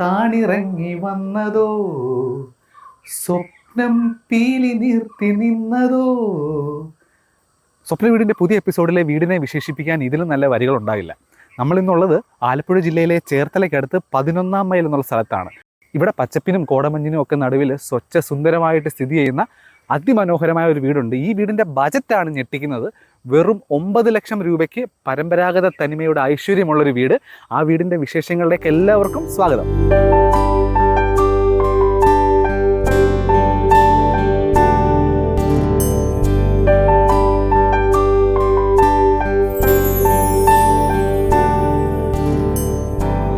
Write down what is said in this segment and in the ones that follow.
താണിറങ്ങി വന്നതോ? സ്വപ്നം പീലി നിർത്തി നിന്നതോ? സ്വപ്ന വീടിന്റെ പുതിയ എപ്പിസോഡിലെ വീടിനെ വിശേഷിപ്പിക്കാൻ ഇതിലും നല്ല വരികൾ ഉണ്ടാകില്ല. നമ്മൾ ഇന്നുള്ളത് ആലപ്പുഴ ജില്ലയിലെ ചേർത്തലയ്ക്കടുത്ത് പതിനൊന്നാം മൈൽ എന്നുള്ള സ്ഥലത്താണ്. ഇവിടെ പച്ചപ്പിനും കോടമഞ്ഞിനും ഒക്കെ നടുവിൽ സ്വച്ഛ സുന്ദരമായിട്ട് സ്ഥിതി ചെയ്യുന്ന അതിമനോഹരമായ ഒരു വീടുണ്ട്. ഈ വീടിന്റെ ബജറ്റാണ് ഞെട്ടിക്കുന്നത്. വെറും ഒമ്പത് ലക്ഷം രൂപയ്ക്ക് പരമ്പരാഗത തനിമയുടെ ഐശ്വര്യമുള്ളൊരു വീട്. ആ വീടിന്റെ വിശേഷങ്ങളിലേക്ക് എല്ലാവർക്കും സ്വാഗതം.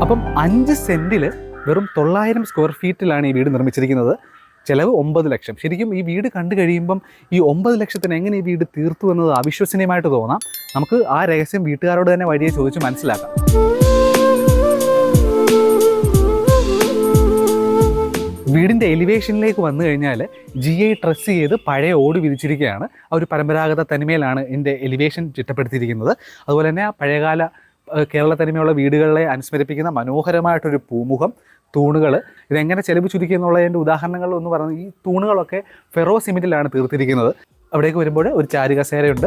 അപ്പം അഞ്ച് സെന്റിൽ വെറും തൊള്ളായിരം സ്ക്വയർ ഫീറ്റിലാണ് ഈ വീട് നിർമ്മിച്ചിരിക്കുന്നത്. ചിലവ് ഒമ്പത് ലക്ഷം. ശരിക്കും ഈ വീട് കണ്ടു കഴിയുമ്പം ഈ ഒമ്പത് ലക്ഷത്തിന് എങ്ങനെ ഈ വീട് തീർത്തു എന്നത് അവിശ്വസനീയമായിട്ട് തോന്നാം? നമുക്ക് ആ രഹസ്യം വീട്ടുകാരോട് തന്നെ വഴിയെ ചോദിച്ച് മനസ്സിലാക്കാം. വീടിന്റെ എലിവേഷനിലേക്ക് വന്നു കഴിഞ്ഞാൽ ജി ഐ ട്രസ് ചെയ്ത് പഴയ ഓട് വിരിച്ചിരിക്കുകയാണ്. ആ ഒരു പരമ്പരാഗത തനിമയിലാണ് ഇതിന്റെ എലിവേഷൻ ചിട്ടപ്പെടുത്തിയിരിക്കുന്നത്. അതുപോലെ തന്നെ ആ പഴയകാല കേരള തനിമയുള്ള വീടുകളെ അനുസ്മരിപ്പിക്കുന്ന മനോഹരമായിട്ടൊരു പൂമുഖം തൂണുകൾ. ഇതെങ്ങനെ ചെലവ് ചുരുക്കി എന്നുള്ളതിന്റെ ഉദാഹരണങ്ങൾ എന്ന് പറയുന്നത് ഈ തൂണുകളൊക്കെ ഫെറോ സിമെന്റിലാണ് തീർത്തിരിക്കുന്നത്. അവിടേക്ക് വരുമ്പോൾ ഒരു ചാരുകസേരയുണ്ട്.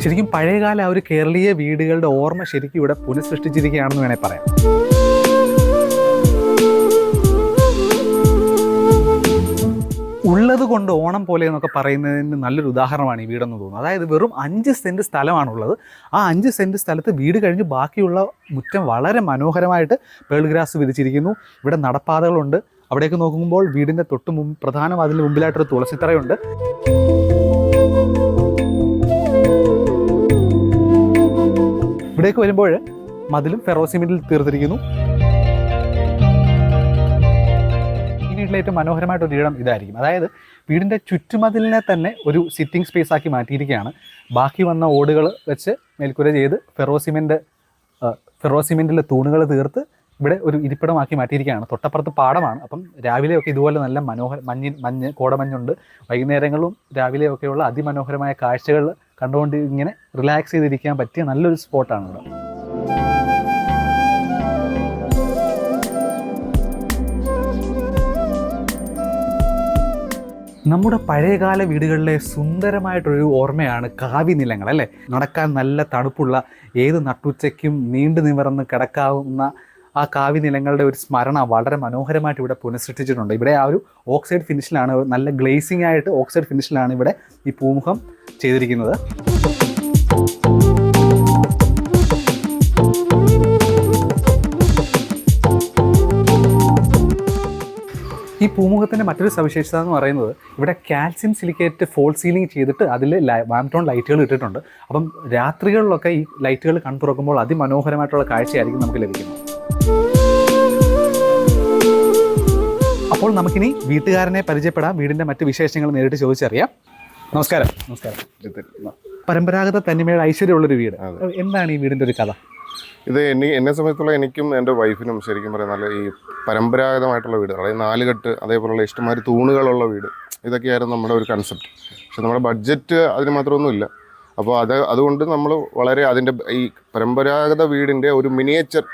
ശരിക്കും പഴയകാല ആ ഒരു കേരളീയ വീടുകളുടെ ഓർമ്മ ശരിക്കും ഇവിടെ പുനഃസൃഷ്ടിച്ചിരിക്കുകയാണെന്ന് വേണേൽ പറയാം. ഉള്ളത് കൊണ്ട് ഓണം പോലെ എന്നൊക്കെ പറയുന്നതിന് നല്ലൊരു ഉദാഹരണമാണ് ഈ വീടെന്ന് തോന്നുന്നത് അതായത് വെറും അഞ്ച് സെന്റ് സ്ഥലമാണുള്ളത്. ആ അഞ്ച് സെന്റ് സ്ഥലത്ത് വീട് കഴിഞ്ഞ് ബാക്കിയുള്ള മുറ്റം വളരെ മനോഹരമായിട്ട് പേൾ ഗ്രാസ് വിരിച്ചിരിക്കുന്നു. ഇവിടെ നടപ്പാതകളുണ്ട്. അവിടേക്ക് നോക്കുമ്പോൾ വീടിന്റെ തൊട്ട് മുമ്പ് പ്രധാന അതിന് മുമ്പിലായിട്ടൊരു തുളസിത്തറയുണ്ട്. ഇവിടേക്ക് വരുമ്പോൾ മതിലും ഫെറോസിമെന്റിൽ തീർത്തിരിക്കുന്നു. വീട്ടിലെ ഏറ്റവും മനോഹരമായിട്ട് ഒരു ഇടം ഇതായിരിക്കും. അതായത് വീടിന്റെ ചുറ്റുമതിലിനെ തന്നെ ഒരു സിറ്റിംഗ് സ്പേസ് ആക്കി മാറ്റിയിരിക്കുകയാണ്. ബാക്കി വന്ന ഓടുകൾ വെച്ച് മേൽക്കൂര ചെയ്ത് ഫെറോസിമെന്റ് ഫെറോസിമെന്റിലെ തൂണുകൾ തീർത്ത് ഇവിടെ ഒരു ഇരിപ്പിടമാക്കി മാറ്റിയിരിക്കുകയാണ്. തൊട്ടപ്പുറത്ത് പാടമാണ്. അപ്പം രാവിലെയൊക്കെ ഇതുപോലെ നല്ല മനോഹര മഞ്ഞ് മഞ്ഞ് കോടമഞ്ഞുണ്ട്. വൈകുന്നേരങ്ങളും രാവിലെയൊക്കെയുള്ള അതിമനോഹരമായ കാഴ്ചകൾ കണ്ടുകൊണ്ട് ഇങ്ങനെ റിലാക്സ് ചെയ്തിരിക്കാൻ പറ്റിയ നല്ലൊരു സ്പോട്ടാണ് ഇവിടെ നമ്മുടെ പഴയകാല വീടുകളിലെ സുന്ദരമായിട്ടൊരു ഓർമ്മയാണ് കാവി നിലങ്ങൾ അല്ലേ? നടക്കാൻ നല്ല തണുപ്പുള്ള ഏത് നട്ടുച്ചയ്ക്കും നീണ്ടു നിവർന്ന് കിടക്കാവുന്ന ആ കാവി നിലങ്ങളുടെ ഒരു സ്മരണ വളരെ മനോഹരമായിട്ട് ഇവിടെ പുനഃസൃഷ്ടിച്ചിട്ടുണ്ട്. ഇവിടെ ആ ഒരു ഓക്സൈഡ് ഫിനിഷിലാണ് നല്ല ഗ്ലേസിംഗ് ആയിട്ട് ഓക്സൈഡ് ഫിനിഷിലാണ് ഇവിടെ ഈ പൂമുഖം ചെയ്തിരിക്കുന്നത്. ഈ പൂമുഖത്തിന്റെ മറ്റൊരു സവിശേഷത എന്ന് പറയുന്നത് ഇവിടെ കാൽസ്യം സിലിക്കേറ്റ് ഫോൾ സീലിംഗ് ചെയ്തിട്ട് അതിൽ വാംടോൺ ലൈറ്റുകൾ ഇട്ടിട്ടുണ്ട്. അപ്പം രാത്രികളിലൊക്കെ ഈ ലൈറ്റുകൾ കൺ തുറക്കുമ്പോൾ അതിമനോഹരമായിട്ടുള്ള കാഴ്ചയായിരിക്കും നമുക്ക് ലഭിക്കുന്നത്. അപ്പോൾ നമുക്കിനി വീട്ടുകാരനെ പരിചയപ്പെടാം. വീടിന്റെ മറ്റ് വിശേഷങ്ങൾ നേരിട്ട് ചോദിച്ചറിയാം. നമസ്കാരം. നമസ്കാരം. പരമ്പരാഗത തനിമയുടെ ഐശ്വര്യമുള്ളൊരു വീട്. എന്താണ് ഈ വീടിന്റെ ഒരു കഥ? ഇത് എന്നെ എന്നെ സംബന്ധിച്ചുള്ള എനിക്കും എന്റെ വൈഫിനും ശരിക്കും പറയാം നല്ല ഈ പരമ്പരാഗതമായിട്ടുള്ള വീട് അതായത് നാലുകെട്ട് അതേപോലെയുള്ള ഇഷ്ടമാതിരി തൂണുകളുള്ള വീട്. ഇതൊക്കെയായിരുന്നു നമ്മുടെ ഒരു കൺസെപ്റ്റ് പക്ഷെ നമ്മുടെ ബഡ്ജറ്റ് അതിന് മാത്രമൊന്നുമില്ല. അപ്പോൾ അത് അതുകൊണ്ട് നമ്മൾ വളരെ അതിന്റെ ഈ പരമ്പരാഗത വീടിന്റെ ഒരു മിനിയേച്ചർ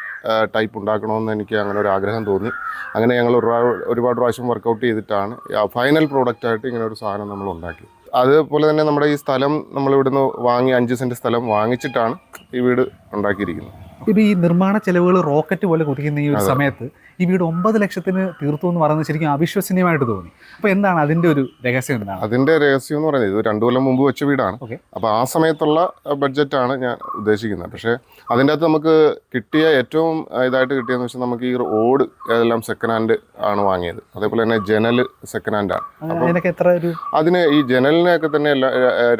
ടൈപ്പ് ഉണ്ടാക്കണമെന്ന് എനിക്ക് അങ്ങനെ ഒരു ആഗ്രഹം തോന്നി. അങ്ങനെ ഞങ്ങൾ ഒരുപാട് ഒരുപാട് പ്രാവശ്യം വർക്കൗട്ട് ചെയ്തിട്ടാണ് ഫൈനൽ പ്രോഡക്റ്റായിട്ട് ഇങ്ങനെ ഒരു സാധനം നമ്മൾ ഉണ്ടാക്കി. അതുപോലെ തന്നെ നമ്മുടെ ഈ സ്ഥലം നമ്മൾ ഇവിടുന്ന് വാങ്ങി അഞ്ച് സെന്റ് സ്ഥലം വാങ്ങിച്ചിട്ടാണ് ഈ വീട് ഉണ്ടാക്കിയിരിക്കുന്നത്. ഇപ്പൊ ഈ നിർമ്മാണ ചെലവുകൾ റോക്കറ്റ് പോലെ കുതിക്കുന്ന ഈ ഒരു സമയത്ത് ഈ വീട് ഒമ്പത് ലക്ഷത്തിന് തീർത്തു എന്ന് പറയുന്നത് ശരിക്കും അവിശ്വസനീയമായിട്ട് തോന്നി. അപ്പൊ എന്താണ് അതിന്റെ ഒരു രഹസ്യം എന്താണ്? അതിന്റെ രഹസ്യം എന്ന് പറയുന്നത് ഇത് രണ്ടു കൊല്ലം മുമ്പ് വെച്ച വീടാണ്. അപ്പൊ അപ്പോൾ ആ സമയത്തുള്ള ബഡ്ജറ്റാണ് ഞാൻ ഉദ്ദേശിക്കുന്നത്. പക്ഷേ അതിന്റെ അകത്ത് നമുക്ക് കിട്ടിയ ഏറ്റവും ഇതായിട്ട് കിട്ടിയെന്ന് വെച്ചാൽ നമുക്ക് ഈ ഓട് ഏതെല്ലാം സെക്കൻഡ് ഹാൻഡ് ആണ് വാങ്ങിയത്. അതേപോലെ തന്നെ ജനൽ സെക്കൻഡ് ഹാൻഡ് ആണ്. അതിന് ഈ ജനലിനൊക്കെ തന്നെ എല്ലാ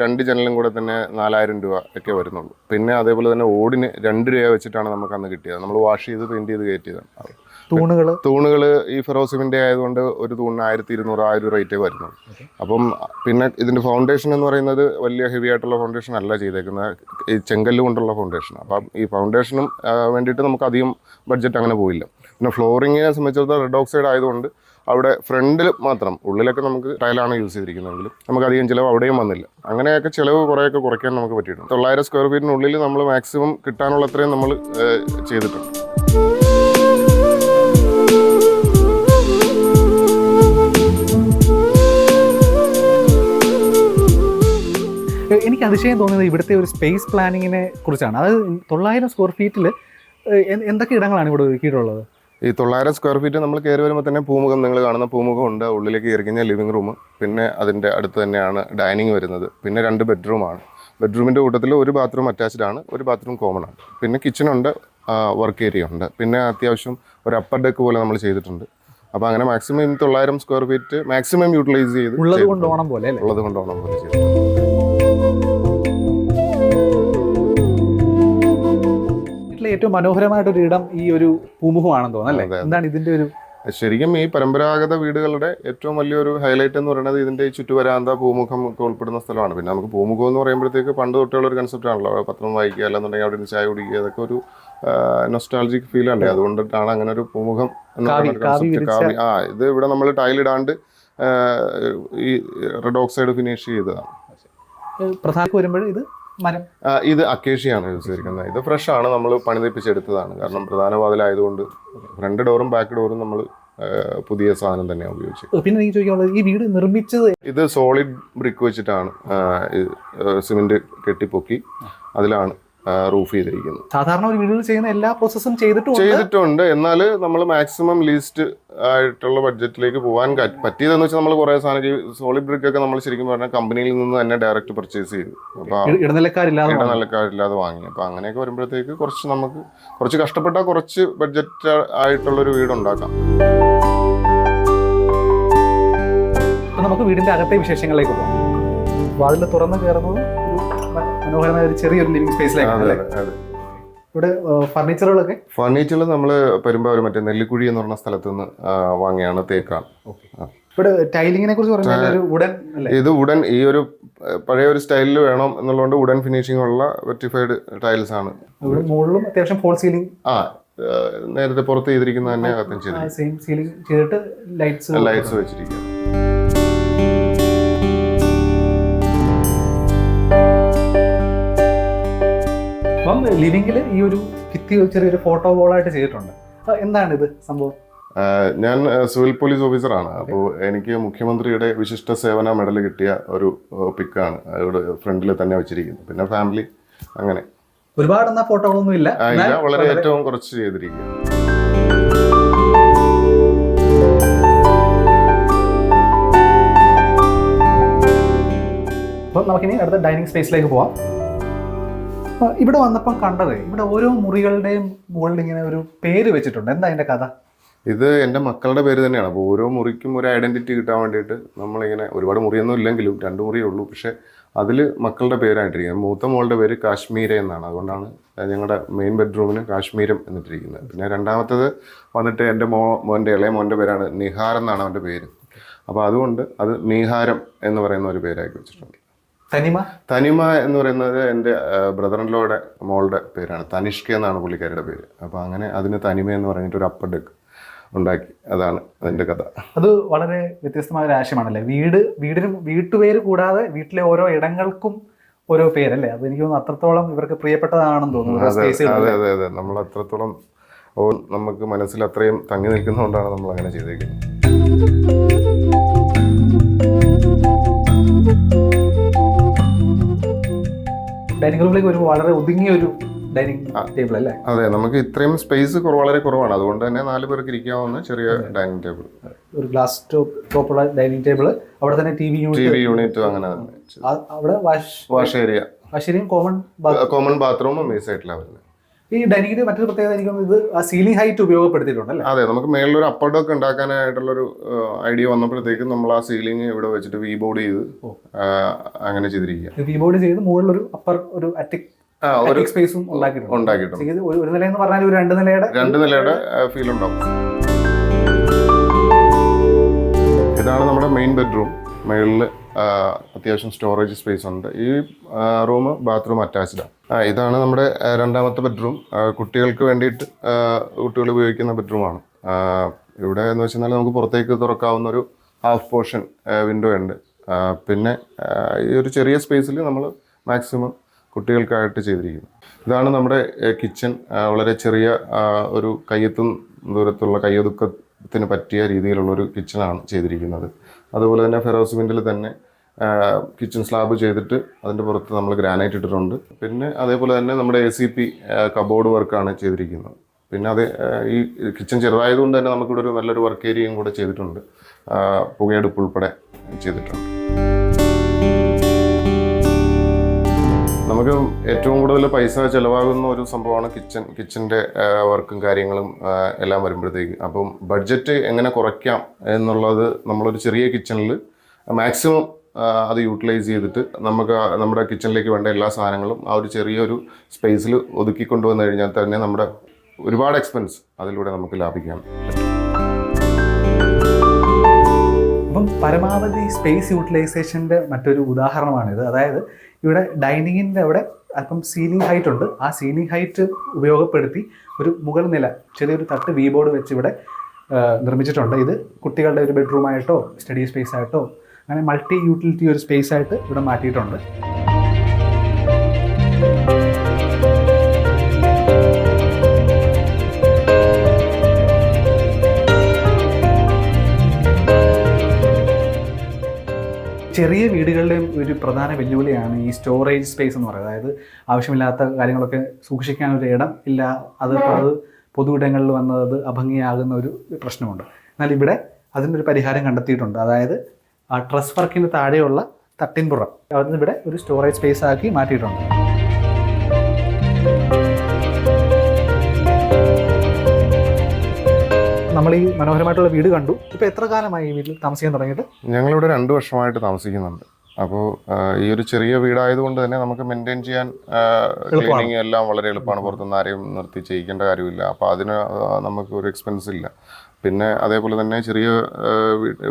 രണ്ട് ജനലും കൂടെ തന്നെ നാലായിരം രൂപ ഒക്കെ വരുന്നുള്ളൂ. പിന്നെ അതേപോലെ തന്നെ ഓടിന് രണ്ട് രൂപ വെച്ചിട്ടാണ് നമുക്ക് അന്ന് കിട്ടിയത്. നമ്മൾ വാഷ് ചെയ്ത് പെയിന്റ് ചെയ്ത് കയറ്റിയതാണ്. തൂണുകൾ? തൂണുകൾ ഈ ഫെറോസിമിന്റെ ആയതുകൊണ്ട് ഒരു തൂണിന് ആയിരത്തി ഇരുന്നൂറ് ആ ഒരു റേറ്റേ വരുന്നു. അപ്പം പിന്നെ ഇതിന്റെ ഫൗണ്ടേഷൻ എന്ന് പറയുന്നത് വലിയ ഹെവി ആയിട്ടുള്ള ഫൗണ്ടേഷൻ അല്ല ചെയ്തേക്കുന്നത്. ഈ ചെങ്കല്ല് കൊണ്ടുള്ള ഫൗണ്ടേഷൻ അപ്പം ഈ ഫൗണ്ടേഷനും വേണ്ടിയിട്ട് നമുക്ക് അധികം ബഡ്ജറ്റ് അങ്ങനെ പോയില്ല പിന്നെ ഫ്ലോറിങ്ങിനെ സംബന്ധിച്ചിടത്തോളം റെഡ് ഓക്സൈഡ് ആയതുകൊണ്ട് അവിടെ ഫ്രണ്ടിൽ മാത്രം ഉള്ളിലൊക്കെ നമുക്ക് ടൈലാണ് യൂസ് ചെയ്തിരിക്കുന്നതെങ്കിലും നമുക്ക് അധികം ചിലവ് അവിടെയും വന്നില്ല. അങ്ങനെയൊക്കെ ചിലവ് കുറേയൊക്കെ കുറയ്ക്കാൻ നമുക്ക് പറ്റിയിട്ടുണ്ട്. തൊള്ളായിരം സ്ക്വയർ ഫീറ്റിനുള്ളിൽ നമ്മൾ മാക്സിമം കിട്ടാനുള്ള അത്രയും നമ്മൾ ചെയ്തിട്ടുണ്ട്. എനിക്ക് അതിശയം തോന്നുന്നത് ഇവിടുത്തെ ഒരു സ്പേസ് പ്ലാനിങ്ങിനെ കുറിച്ചാണ്. അതായത് തൊള്ളായിരം സ്ക്വയർ ഫീറ്റിൽ എന്തൊക്കെ ഇടങ്ങളാണ് ഇവിടെ ഒരുക്കിയിട്ടുള്ളത്? ഈ തൊള്ളായിരം സ്ക്വയർ ഫീറ്റ് നമ്മൾ കയറി വരുമ്പോൾ തന്നെ പൂമുഖം നിങ്ങൾ കാണുന്ന പൂമുഖം ഉണ്ട്. ഉള്ളിലേക്ക് കയറി കഴിഞ്ഞാൽ ലിവിംഗ് റൂം പിന്നെ അതിന്റെ അടുത്ത് തന്നെയാണ് ഡൈനിങ് വരുന്നത്. പിന്നെ രണ്ട് ബെഡ്റൂമാണ് ബെഡ്റൂമിന്റെ കൂട്ടത്തിൽ ഒരു ബാത്റൂം അറ്റാച്ച്ഡ് ആണ് ഒരു ബാത്റൂം കോമൺ ആണ്. പിന്നെ കിച്ചണുണ്ട് വർക്ക് ഏരിയ ഉണ്ട്. പിന്നെ അത്യാവശ്യം ഒരു അപ്പർ ഡെക്ക് പോലെ നമ്മൾ ചെയ്തിട്ടുണ്ട്. അപ്പോൾ അങ്ങനെ മാക്സിമം തൊള്ളായിരം സ്ക്വയർ ഫീറ്റ് മാക്സിമം യൂട്ടിലൈസ് ചെയ്ത് ഉള്ളത് കൊണ്ട് ഓണം പോലെ ഉള്ളത് കൊണ്ട് ഓണം പോലെ ചെയ്തിട്ടുണ്ട്. വീട്ടിലെ ഏറ്റവും മനോഹരമായിട്ട് ഒരു ഇടം ഈ ഒരു പൂമുഖമാണെന്ന് തോന്നുന്നു അല്ലേ? എന്താണ് ഇതിന്റെ ഒരു ശരിക്കും ഈ പരമ്പരാഗത വീടുകളുടെ ഏറ്റവും വലിയൊരു ഹൈലൈറ്റ് എന്ന് പറയുന്നത് ഇതിന്റെ ഈ ചുറ്റുവരാന്ത പൂമുഖം ഒക്കെ ഉൾപ്പെടുന്ന സ്ഥലമാണ്. പിന്നെ നമുക്ക് പൂമുഖം എന്ന് പറയുമ്പോഴത്തേക്ക് പണ്ട് തൊട്ടുള്ള ഒരു കൺസെപ്റ്റ് ആണല്ലോ. പത്രം വായിക്കുക അല്ലെന്നുണ്ടെങ്കിൽ അവിടെ ചായ കുടിക്കുക അതൊക്കെ ഒരു നൊസ്റ്റാൾജിക് ഫീൽ അല്ലേ? അതുകൊണ്ടിട്ടാണ് അങ്ങനെ ഒരു പൂമുഖം എന്ന് കാവി- പറയുന്ന കാവി ആ ഇത് ഇവിടെ നമ്മൾ ടൈലിടാണ്ട് ഈ റെഡ് ഓക്സൈഡ് ഫിനിഷ് ചെയ്തതാണ്. പ്രധാന വരുമ്പോൾ ഇത് മരം. ഇത് അക്കേഷ്യയാണ് യൂസ് ചെയ്തിരിക്കുന്നത് ഇത് ഫ്രഷ് ആണ്. നമ്മൾ പണിതിപ്പിച്ചെടുത്തതാണ്. കാരണം പ്രധാന വാതിലായതുകൊണ്ട് ഫ്രണ്ട് ഡോറും ബാക്ക് ഡോറും നമ്മൾ പുതിയ സാധനം തന്നെയാണ് ഉപയോഗിച്ചത്. പിന്നെ എനിക്ക് ചോദിക്കാനുള്ളത് ഈ വീട് നിർമ്മിച്ചത് ഇത് സോളിഡ് ബ്രിക്ക് വെച്ചിട്ടാണ് സിമെന്റ് കെട്ടിപ്പൊക്കി അതിലാണ് റൂഫ് ചെയ്തിരിക്കുന്നത് സാധാരണ ഒരു വീടുകൾ ചെയ്യുന്ന എല്ലാ പ്രോസസ്സും ചെയ്തിട്ടും ചെയ്തിട്ടുണ്ട്. എന്നാൽ നമ്മൾ മാക്സിമം ലീസ്റ്റ് ആയിട്ടുള്ള ബഡ്ജറ്റിലേക്ക് പോകാൻ പറ്റിയതെന്ന് വെച്ചാൽ നമ്മൾ കുറേ സാധനം സോളിഡ് ബ്രിക്ക് ഒക്കെ നമ്മൾ ശരിക്കും പറഞ്ഞാൽ കമ്പനിയിൽ നിന്ന് തന്നെ ഡയറക്റ്റ് പർച്ചേസ് ചെയ്തു. അപ്പോൾ ഇടനിലക്കാരില്ലാതെ ഇടനിലക്കാരില്ലാതെ വാങ്ങി. അപ്പോൾ അങ്ങനെയൊക്കെ വരുമ്പോഴത്തേക്ക് കുറച്ച് നമുക്ക് കുറച്ച് കഷ്ടപ്പെട്ടാൽ കുറച്ച് ബഡ്ജറ്റ് ആയിട്ടുള്ളൊരു വീട് ഉണ്ടാക്കാം നമുക്ക് വീടിന്റെ അകത്തെ വിശേഷങ്ങളിലേക്ക് പോകാം വാതിൽ തുറന്ന് കയറുന്നത് മനോഹരമായ ഒരു ചെറിയൊരു ലിവിംഗ് അതെ ഇവിടെ ഫർണിച്ചറുകളൊക്കെ? ഫർണിച്ചർ നമ്മൾ പെരുമ്പാവൂർ മറ്റേ നെല്ലിക്കുഴി എന്ന് പറഞ്ഞ സ്ഥലത്ത് നിന്ന് വാങ്ങിയാണ് തേക്കാണ് ഇവിടെ ടൈലിങ്ങിനെ കുറിച്ച് പറഞ്ഞാൽ ഒരു ഇത് ഉടൻ ഈ ഒരു പഴയ ഒരു സ്റ്റൈലിൽ വേണം എന്നുള്ളതുകൊണ്ട് ഉടൻ ഫിനിഷിംഗ് ഉള്ള വെറ്റിഫൈഡ് ടൈൽസ് ആണ്. ഇവിടെ മുകളിലും അത്യാവശ്യം ഫോൾ സീലിംഗ് ആ നേരത്തെ പുറത്ത് ചെയ്തിരിക്കുന്ന തന്നെ സീലിംഗ് ചെയ്തിട്ട് ലൈറ്റ്സ് ലൈറ്റ്സ് വെച്ചിരിക്കുക അപ്പം ലിവിംഗിൽ ഈ ഒരു ഭിത്തി ചെറിയൊരു ഫോട്ടോ വോളായിട്ട് ചെയ്തിട്ടുണ്ട്. എന്താണ് ഇത് സംഭവം? ഞാൻ സിവിൽ പോലീസ് ഓഫീസറാണ്. അപ്പോൾ എനിക്ക് മുഖ്യമന്ത്രിയുടെ വിശിഷ്ട സേവന മെഡൽ കിട്ടിയ ഒരു പിക്കാണ്. അവിടെ ഫ്രണ്ടിൽ തന്നെ വെച്ചിരിക്കുന്നത്. പിന്നെ ഫാമിലി അങ്ങനെ. ഒരുപാട് എന്നാ ഫോട്ടോകളൊന്നും ഇല്ല. വളരെ- ഏറ്റവും കുറച്ച് ചെയ്തിരിക്കുക അപ്പം നമുക്കിനി അടുത്ത ഡൈനിങ് സ്പേസിലേക്ക് പോവാം. ആ, ഇവിടെ വന്നപ്പം കണ്ടത് ഇവിടെ ഓരോ മുറികളുടെയും മുകളിൽ ഇങ്ങനെ ഒരു പേര് വെച്ചിട്ടുണ്ട്. എന്താ അതിന്റെ കഥ? ഇത് എന്റെ മക്കളുടെ പേര് തന്നെയാണ്. അപ്പോൾ ഓരോ മുറിക്കും ഒരു ഐഡന്റിറ്റി കിട്ടാൻ വേണ്ടിയിട്ട് നമ്മളിങ്ങനെ ഒരുപാട് മുറിയൊന്നും ഇല്ലെങ്കിലും രണ്ട് മുറിയേ ഉള്ളൂ. പക്ഷേ അതിൽ മക്കളുടെ പേരായിട്ടിരിക്കുന്നത്. മൂത്ത മോളുടെ പേര് കാശ്മീര എന്നാണ്. അതുകൊണ്ടാണ് ഞങ്ങളുടെ മെയിൻ ബെഡ്റൂമിന് കാശ്മീരം എന്നിട്ടിരിക്കുന്നത്. പിന്നെ രണ്ടാമത്തത് വന്നിട്ട് എന്റെ മോ മോന്റെ ഇളയ മോന്റെ പേരാണ് നിഹാർ എന്നാണ് അവന്റെ പേര്. അപ്പോൾ അതുകൊണ്ട് അത് നിഹാരം എന്ന് പറയുന്ന ഒരു പേരാക്കി വെച്ചിട്ടുണ്ട്. തനിമ? തനിമ എന്ന് പറയുന്നത് എന്റെ ബ്രദറിൻലോയുടെ മോളുടെ പേരാണ്. തനിഷ്ക എന്നാണ് പുള്ളിക്കാരിയുടെ പേര്. അപ്പോൾ അങ്ങനെ അതിന് തനിമ എന്ന് പറഞ്ഞിട്ട് ഒരു അപ്പർ ഡെക്ക് ഉണ്ടാക്കി. അതാണ് അതിന്റെ കഥ. അത് വളരെ വ്യത്യസ്തമായ ഒരു ആശയമാണല്ലേ? വീട് വീടിനും വീട്ടുപേര് കൂടാതെ വീട്ടിലെ ഓരോ ഇടങ്ങൾക്കും ഓരോ പേരല്ലേ? അത് എനിക്ക് തോന്നുന്നു അത്രത്തോളം ഇവർക്ക് പ്രിയപ്പെട്ടതാണെന്ന് തോന്നുന്നു. അതെ അതെ അതെ അതെ. നമ്മൾ അത്രത്തോളം നമുക്ക് മനസ്സിൽ അത്രയും തങ്ങി നിൽക്കുന്നതുകൊണ്ടാണ് നമ്മൾ അങ്ങനെ ചെയ്തേക്കുന്നത്. ഡൈനിങ് റൂമിലേക്ക് വരുമ്പോൾ വളരെ ഒതുങ്ങിയ ഒരു ഡൈനിങ് ടേബിൾ അല്ലേ? അതെ നമുക്ക് ഇത്രയും സ്പേസ് വളരെ കുറവാണ്. അതുകൊണ്ട് തന്നെ നാല് പേർക്ക് ഇരിക്കാവുന്ന ചെറിയ ഡൈനിങ് ടേബിൾ. ഒരു ഗ്ലാസ് ടോപ്പ് ഉള്ള ഡൈനിങ് ടേബിൾ അവിടെ തന്നെ ടി വി യൂണിറ്റ് യൂണിറ്റ് അങ്ങനെ അവിടെ wash wash area. Wash area common common ബാത്റൂമും ഈ സൈഡിലാണ് വരുന്നത്. ഈ ഡൈനിങ്ങിന് മറ്റൊരു പ്രത്യേകത എനിക്ക് ഇത് സീലിംഗ് ഹൈറ്റ് ഉപയോഗപ്പെടുത്തിയിട്ടുണ്ടല്ലേ അതെ നമുക്ക് മേളിലൊരു അപ്പർ ഡോക്ക് ഉണ്ടാക്കാനായിട്ടുള്ളൊരു ഐഡിയ വന്നപ്പോഴത്തേക്കും നമ്മൾ ആ സീലിംഗ് ഇവിടെ വെച്ചിട്ട് വി ബോർഡ് ചെയ്ത് അങ്ങനെ ചെയ്തിരിക്കുക. വി ബോർഡ് ചെയ്ത് മുകളിലൊരു അപ്പർ ഒരു അറ്റിക് ഒരു സ്പേസും ഉണ്ടാക്കിയിട്ടുണ്ട്. ഒരു ഒരു നില എന്ന് പറഞ്ഞാൽ ഒരു രണ്ട് നിലയുടെ രണ്ട് നിലയുടെ ഫീൽ ഉണ്ടാവും. ഇതാണ് നമ്മുടെ മെയിൻ ബെഡ്റൂം മേളിൽ അത്യാവശ്യം സ്റ്റോറേജ് സ്പേസ് ഉണ്ട്. ഈ റൂം ബാത്റൂം അറ്റാച്ച്ഡ് ആ ഇതാണ് നമ്മുടെ രണ്ടാമത്തെ ബെഡ്റൂം. കുട്ടികൾക്ക് വേണ്ടിയിട്ട് കുട്ടികൾ ഉപയോഗിക്കുന്ന ബെഡ്റൂമാണ്. ഇവിടെ എന്ന് വെച്ചാൽ നമുക്ക് പുറത്തേക്ക് തുറക്കാവുന്ന ഒരു ഹാഫ് പോർഷൻ വിൻഡോ ഉണ്ട്. പിന്നെ ഈ ഒരു ചെറിയ സ്പേസിൽ നമ്മൾ മാക്സിമം കുട്ടികൾക്കായിട്ട് ചെയ്തിരിക്കുന്നു. ഇതാണ് നമ്മുടെ കിച്ചൺ വളരെ ചെറിയ ഒരു കയ്യെത്തും ദൂരത്തുള്ള കയ്യൊതുക്കത്തിന് പറ്റിയ രീതിയിലുള്ള ഒരു കിച്ചണാണ് ചെയ്തിരിക്കുന്നത്. അതുപോലെ തന്നെ ഫെറോസ് വിൻഡിൽ തന്നെ കിച്ചൺ സ്ലാബ് ചെയ്തിട്ട് അതിന്റെ പുറത്ത് നമ്മൾ ഗ്രാനൈറ്റ് ഇട്ടിട്ടുണ്ട്. പിന്നെ അതേപോലെ തന്നെ നമ്മുടെ എ സി പി കബോർഡ് വർക്കാണ് ചെയ്തിരിക്കുന്നത്. പിന്നെ അത് ഈ കിച്ചൺ ചെറുതായതുകൊണ്ട് തന്നെ നമുക്കിവിടെ ഒരു നല്ലൊരു വർക്ക് ഏരിയയും കൂടെ ചെയ്തിട്ടുണ്ട്. പുകയെടുപ്പ് ഉൾപ്പെടെ ചെയ്തിട്ടുണ്ട്. നമുക്ക് ഏറ്റവും കൂടുതൽ പൈസ ചിലവാകുന്ന ഒരു സംഭവമാണ് കിച്ചൺ കിച്ചന്റെ വർക്കും കാര്യങ്ങളും എല്ലാം വരുമ്പോഴത്തേക്ക്. അപ്പം ബഡ്ജറ്റ് എങ്ങനെ കുറയ്ക്കാം എന്നുള്ളത് നമ്മളൊരു ചെറിയ കിച്ചണിൽ മാക്സിമം അത് യൂട്ടിലൈസ് ചെയ്തിട്ട് നമുക്ക് നമ്മുടെ കിച്ചണിലേക്ക് വേണ്ട എല്ലാ സാധനങ്ങളും ആ ഒരു ചെറിയൊരു സ്പേസിൽ ഒതുക്കി കൊണ്ടുവന്നു കഴിഞ്ഞാൽ തന്നെ നമ്മുടെ ഒരുപാട് എക്സ്പെൻസ് അതിലൂടെ നമുക്ക് ലാഭിക്കാം. അപ്പം പരമാവധി സ്പേസ് യൂട്ടിലൈസേഷന്റെ മറ്റൊരു ഉദാഹരണമാണിത്. അതായത് ഇവിടെ ഡൈനിങ്ങിന്റെ അവിടെ അല്പം സീലിംഗ് ഹൈറ്റ് ഉണ്ട്. ആ സീലിംഗ് ഹൈറ്റ് ഉപയോഗപ്പെടുത്തി ഒരു മുകൾ നില ചെറിയൊരു തട്ട് വി ബോർഡ് വെച്ച് ഇവിടെ നിർമ്മിച്ചിട്ടുണ്ട്. ഇത് കുട്ടികളുടെ ഒരു ബെഡ്റൂമായിട്ടോ സ്റ്റഡി സ്പേസ് ആയിട്ടോ അങ്ങനെ മൾട്ടി യൂട്ടിലിറ്റി ഒരു സ്പേസ് ആയിട്ട് ഇവിടെ മാറ്റിയിട്ടുണ്ട്. ചെറിയ വീടുകളുടെയും ഒരു പ്രധാന വെല്ലുവിളിയാണ് ഈ സ്റ്റോറേജ് സ്പേസ് എന്ന് പറയുന്നത്. അതായത് ആവശ്യമില്ലാത്ത കാര്യങ്ങളൊക്കെ സൂക്ഷിക്കാൻ ഒരു ഇടം ഇല്ല. അത് അത് പൊതു ഇടങ്ങളിൽ വന്നത് അഭംഗിയാകുന്ന ഒരു പ്രശ്നമുണ്ട്. എന്നാൽ ഇവിടെ അതിനൊരു പരിഹാരം കണ്ടെത്തിയിട്ടുണ്ട്. അതായത് ആ ട്രസ് വർക്കിന് താഴെയുള്ള തട്ടിൻപുറം അവിടുന്ന് ഇവിടെ ഒരു സ്റ്റോറേജ് സ്പേസ് ആക്കി മാറ്റിയിട്ടുണ്ട്. നമ്മൾ ഈ മനോഹരമായിട്ടുള്ള വീട് കണ്ടു. ഇപ്പൊ എത്ര കാലമായി ഈ വീട്ടിൽ താമസിക്കാൻ തുടങ്ങിയിട്ട്? ഞങ്ങളിവിടെ രണ്ട് വർഷമായിട്ട് താമസിക്കുന്നുണ്ട്. അപ്പോൾ ഈ ഒരു ചെറിയ വീടായതുകൊണ്ട് തന്നെ നമുക്ക് മെയിന്റെയിൻ ചെയ്യാൻ ക്ലീനിങ് എല്ലാം വളരെ എളുപ്പമാണ്. പുറത്തുനിന്ന് ആരെയും നിർത്തി ചെയ്യിക്കേണ്ട കാര്യമില്ല. അപ്പോൾ അതിന് നമുക്ക് ഒരു എക്സ്പെൻസ് ഇല്ല. പിന്നെ അതേപോലെ തന്നെ ചെറിയ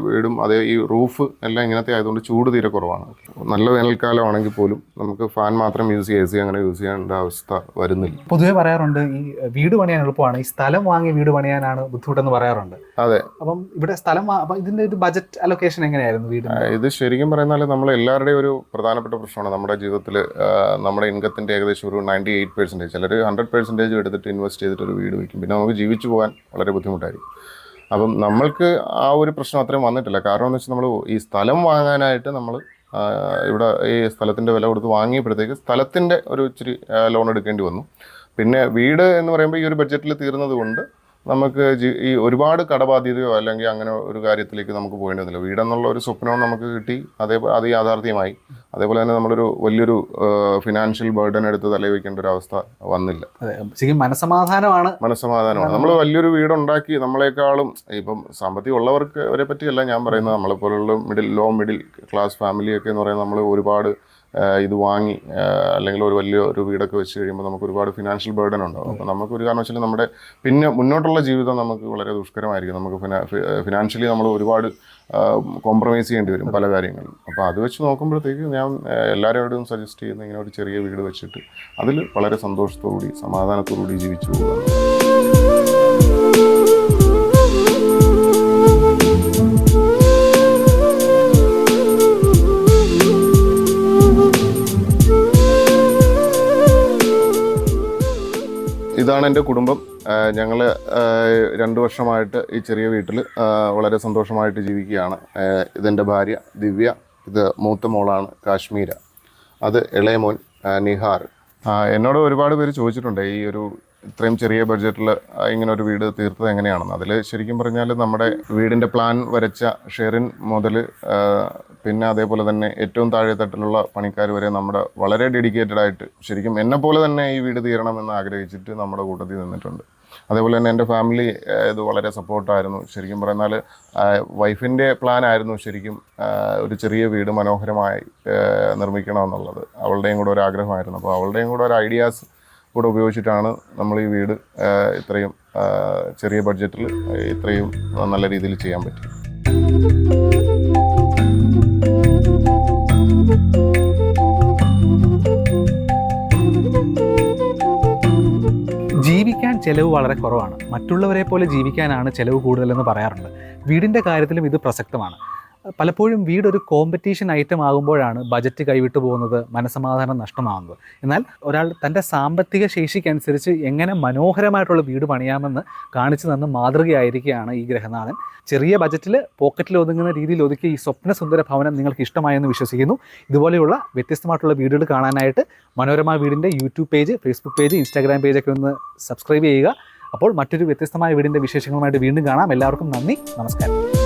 വീടും അതേ ഈ റൂഫ് എല്ലാം ഇങ്ങനത്തെ ആയതുകൊണ്ട് ചൂട് തീരെ കുറവാണ്. നല്ല വേനൽക്കാലം ആണെങ്കിൽ പോലും നമുക്ക് ഫാൻ മാത്രം യൂസ് ചെയ്യുക എ സി അങ്ങനെ യൂസ് ചെയ്യേണ്ട അവസ്ഥ വരുന്നില്ല. പൊതുവെ പറയാറുണ്ട് ഈ വീട് പണിയാൻ എളുപ്പമാണ്. ഈ സ്ഥലം വാങ്ങി വീട് പണിയാനാണ് ബുദ്ധിമുട്ടെന്ന് പറയാറുണ്ട്. അതെ. അപ്പം ഇവിടെ സ്ഥലം ഇതിന്റെ ഒരു ബജറ്റ് അലൊക്കേഷൻ എങ്ങനെയായിരുന്നു വീട് ഇത് ശരിക്കും പറയുന്നാൽ നമ്മൾ എല്ലാവരുടെയും ഒരു പ്രധാനപ്പെട്ട പ്രശ്നമാണ്. നമ്മുടെ ജീവിതത്തിൽ നമ്മുടെ ഇൻകത്തിന്റെ ഏകദേശം ഒരു നയന്റി എയ്റ്റ് പെർസെന്റേജ് ചിലർ ഹൺഡ്രഡ് പെർസെന്റേജ് എടുത്തിട്ട് ഇൻവെസ്റ്റ് ചെയ്തിട്ട് ഒരു വീട് വയ്ക്കും പിന്നെ നമുക്ക് ജീവിച്ചു പോകാൻ വളരെ ബുദ്ധിമുട്ടായിരിക്കും. അപ്പം നമ്മൾക്ക് ആ ഒരു പ്രശ്നം അത്രയും വന്നിട്ടില്ല. കാരണം എന്ന് വെച്ചാൽ നമ്മൾ ഈ സ്ഥലം വാങ്ങാനായിട്ട് നമ്മൾ ഇവിടെ ഈ സ്ഥലത്തിന്റെ വില കൊടുത്ത് വാങ്ങിയപ്പോഴത്തേക്ക് സ്ഥലത്തിന്റെ ഒരു ഇച്ചിരി ലോൺ എടുക്കേണ്ടി വന്നു. പിന്നെ വീട് എന്ന് പറയുമ്പോൾ ഈ ഒരു ബഡ്ജറ്റിൽ തീർന്നത് കൊണ്ട് നമുക്ക് ഈ ഒരുപാട് കടബാധ്യതയോ അല്ലെങ്കിൽ അങ്ങനെ ഒരു കാര്യത്തിലേക്ക് നമുക്ക് പോകേണ്ടി വന്നില്ല വീടെന്നുള്ള ഒരു സ്വപ്നവും നമുക്ക് കിട്ടി. അതേപോലെ അത് യാഥാർത്ഥ്യമായി. അതേപോലെ തന്നെ നമ്മളൊരു വലിയൊരു ഫിനാൻഷ്യൽ ബേർഡൻ എടുത്ത് തലവെക്കേണ്ട ഒരു അവസ്ഥ വന്നില്ല. അതെ. ശരിക്കും മനസമാധാനമാണ് മനസ്സമാധാനമാണ്. നമ്മൾ വലിയൊരു വീടുണ്ടാക്കി നമ്മളെക്കാളും ഇപ്പം സാമ്പത്തികം ഉള്ളവർക്ക് അവരെ പറ്റിയല്ല ഞാൻ പറയുന്നത്. നമ്മളെപ്പോലുള്ള മിഡിൽ ലോ മിഡിൽ ക്ലാസ് ഫാമിലിയൊക്കെ എന്ന് പറയുന്നത് നമ്മൾ ഒരുപാട് ഇത് വാങ്ങി അല്ലെങ്കിൽ ഒരു വലിയ ഒരു വീടൊക്കെ വെച്ച് കഴിയുമ്പോൾ നമുക്ക് ഒരുപാട് ഫിനാൻഷ്യൽ ബേർഡൻ ഉണ്ടാവും. അപ്പോൾ ഒരു കാരണവശാലും നമ്മുടെ പിന്നെ മുന്നോട്ടുള്ള ജീവിതം നമുക്ക് വളരെ ദുഷ്കരമായിരിക്കും. നമുക്ക് ഫിനാൻഷ്യലി നമ്മൾ ഒരുപാട് കോംപ്രമൈസ് ചെയ്യേണ്ടി വരും പല കാര്യങ്ങളും അപ്പോൾ അത് വെച്ച് നോക്കുമ്പോഴത്തേക്ക് ഞാൻ എല്ലാവരോടും സജസ്റ്റ് ചെയ്യുന്ന ഇങ്ങനെ ഒരു ചെറിയ വീട് വെച്ചിട്ട് അതിൽ വളരെ സന്തോഷത്തോടുകൂടി സമാധാനത്തോടുകൂടി ജീവിച്ചു പോകുക ഇതാണ് എന്റെ കുടുംബം. ഞങ്ങൾ രണ്ട് വർഷമായിട്ട് ഈ ചെറിയ വീട്ടിൽ വളരെ സന്തോഷമായിട്ട് ജീവിക്കുകയാണ്. ഇതെന്റെ ഭാര്യ ദിവ്യ ഇത് മൂത്ത മോളാണ് കാശ്മീര. അത് ഇളയ മോൻ നിഹാർ. എന്നോട് ഒരുപാട് പേര് ചോദിച്ചിട്ടുണ്ട് ഈ ഒരു ഇത്രയും ചെറിയ ബഡ്ജറ്റിൽ ഇങ്ങനെ ഒരു വീട് തീർത്തത് എങ്ങനെയാണെന്ന്. അതിൽ ശരിക്കും പറഞ്ഞാൽ നമ്മുടെ വീടിന്റെ പ്ലാൻ വരച്ച ഷെറിൻ മുതൽ പിന്നെ അതേപോലെ തന്നെ ഏറ്റവും താഴെ തട്ടിലുള്ള പണിക്കാർ വരെ നമ്മുടെ വളരെ ഡെഡിക്കേറ്റഡ് ആയിട്ട് ശരിക്കും എന്നെ പോലെ തന്നെ ഈ വീട് തീരണം എന്ന് ആഗ്രഹിച്ചിട്ട് നമ്മുടെ കൂട്ടത്തിൽ നിന്നിട്ടുണ്ട്. അതേപോലെ തന്നെ എന്റെ ഫാമിലി ഇത് വളരെ സപ്പോർട്ടായിരുന്നു ശരിക്കും പറഞ്ഞാൽ വൈഫിന്റെ പ്ലാൻ ആയിരുന്നു ശരിക്കും ഒരു ചെറിയ വീട് മനോഹരമായി നിർമ്മിക്കണമെന്നുള്ളത്. അവളുടെയും കൂടെ ഒരു ആഗ്രഹമായിരുന്നു. അപ്പോൾ അവളുടെയും കൂടെ ഒരു ഐഡിയാസ് കൂടെ ഉപയോഗിച്ചിട്ടാണ് നമ്മൾ ഈ വീട് ഇത്രയും ചെറിയ ബഡ്ജറ്റിൽ ഇത്രയും നല്ല രീതിയിൽ ചെയ്യാൻ പറ്റി ജീവിക്കാൻ ചിലവ് വളരെ കുറവാണ്. മറ്റുള്ളവരെ പോലെ ജീവിക്കാനാണ് ചിലവ് കൂടുതലെന്ന് പറയാറുണ്ട്. വീടിന്റെ കാര്യത്തിലും ഇത് പ്രസക്തമാണ്. പലപ്പോഴും വീടൊരു കോമ്പറ്റീഷൻ ഐറ്റം ആകുമ്പോഴാണ് ബജറ്റ് കൈവിട്ടു പോകുന്നത് മനസമാധാനം നഷ്ടമാകുന്നത് എന്നാൽ ഒരാൾ തന്റെ സാമ്പത്തിക ശേഷിക്കനുസരിച്ച് എങ്ങനെ മനോഹരമായിട്ടുള്ള വീട് പണിയാമെന്ന് കാണിച്ചു തന്ന മാതൃകയായിരിക്കുകയാണ് ഈ ഗ്രഹനാഥൻ ചെറിയ ബജറ്റിൽ പോക്കറ്റിൽ ഒതുങ്ങുന്ന രീതിയിൽ ഒതുക്കിയ ഈ സ്വപ്നസുന്ദര ഭവനം നിങ്ങൾക്ക് ഇഷ്ടമായെന്ന് വിശ്വസിക്കുന്നു. ഇതുപോലെയുള്ള വ്യത്യസ്തമായിട്ടുള്ള വീടുകൾ കാണാനായിട്ട് മനോരമ വീടിന്റെ YouTube page Facebook page Instagram പേജൊക്കെ ഒന്ന് സബ്സ്ക്രൈബ് ചെയ്യുക. അപ്പോൾ മറ്റൊരു വ്യത്യസ്തമായ വീടിന്റെ വിശേഷങ്ങളുമായിട്ട് വീണ്ടും കാണാം. എല്ലാവർക്കും നന്ദി. നമസ്കാരം.